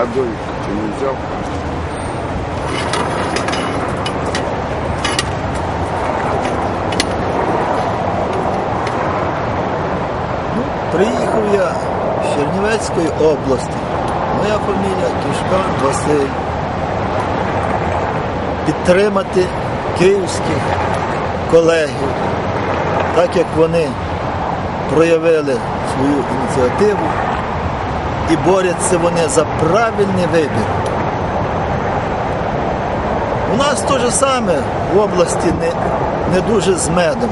А довідку ти не взяв? Ну, приїхав я з Чернівецької області. Моя фамілія Кішкан Василь. Підтримати київських колегів, так як вони проявили свою ініціативу і борються вони за правильний вибір. У нас те ж саме в області не, не дуже з медом.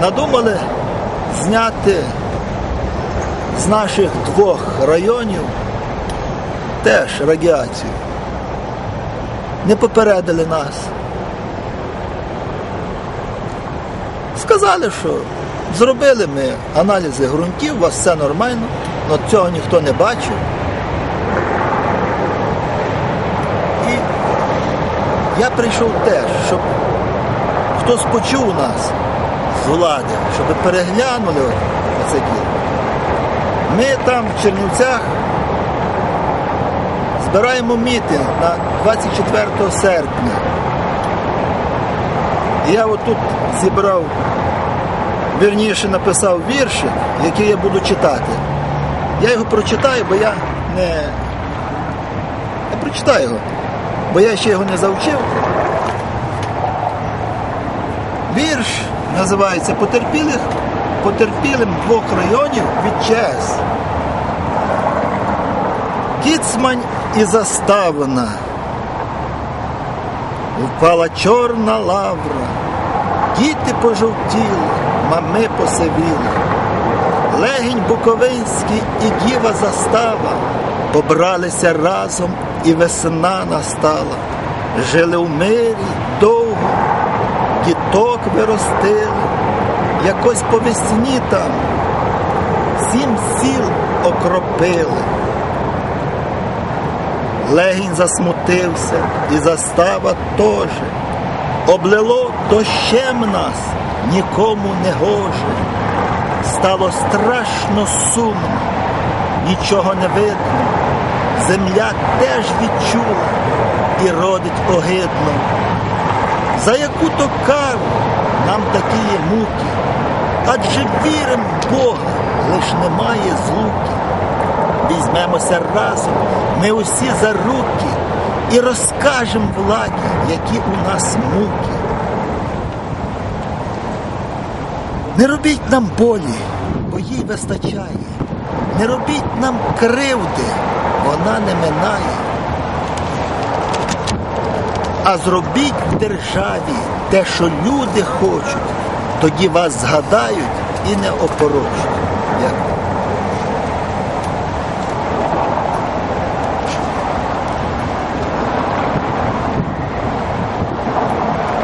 Надумали зняти з наших двох районів теж радіацію. Не попередили нас. Сказали, що зробили ми аналізи ґрунтів, у вас все нормально, але цього ніхто не бачив. І я прийшов теж, щоб хтось почув нас з влади, щоб переглянули оце діло. Ми там в Чернівцях збираємо мітинг на 24 серпня. І я отут зібрав, вірніше написав вірші, які я буду читати. Я його прочитаю, бо я не. Я прочитаю його, бо я ще його не завчив. Вірш називається Потерпілих, потерпілим двох районів від ЧАЕС. Кіцмань і заставина. Впала чорна лавра, діти пожовтіли, мами посивіли. Легінь Буковинський і діва застава побралися разом, і весна настала. Жили в мирі довго, діток виростили, якось по весні там сім сіл окропили. Легінь засмутився і застава теж. Облило дощем нас, нікому не гоже. Стало страшно сумно, нічого не видно. Земля теж відчула і родить огидно. За яку то кару нам такі є муки, адже вірим в Бога, лиш немає злуки. Візьмемося разом, ми усі за руки і розкажемо владі, які у нас муки. Не робіть нам болі, бо їй вистачає. Не робіть нам кривди, вона не минає. А зробіть в державі те, що люди хочуть, тоді вас згадають і не опорочать. Дякую.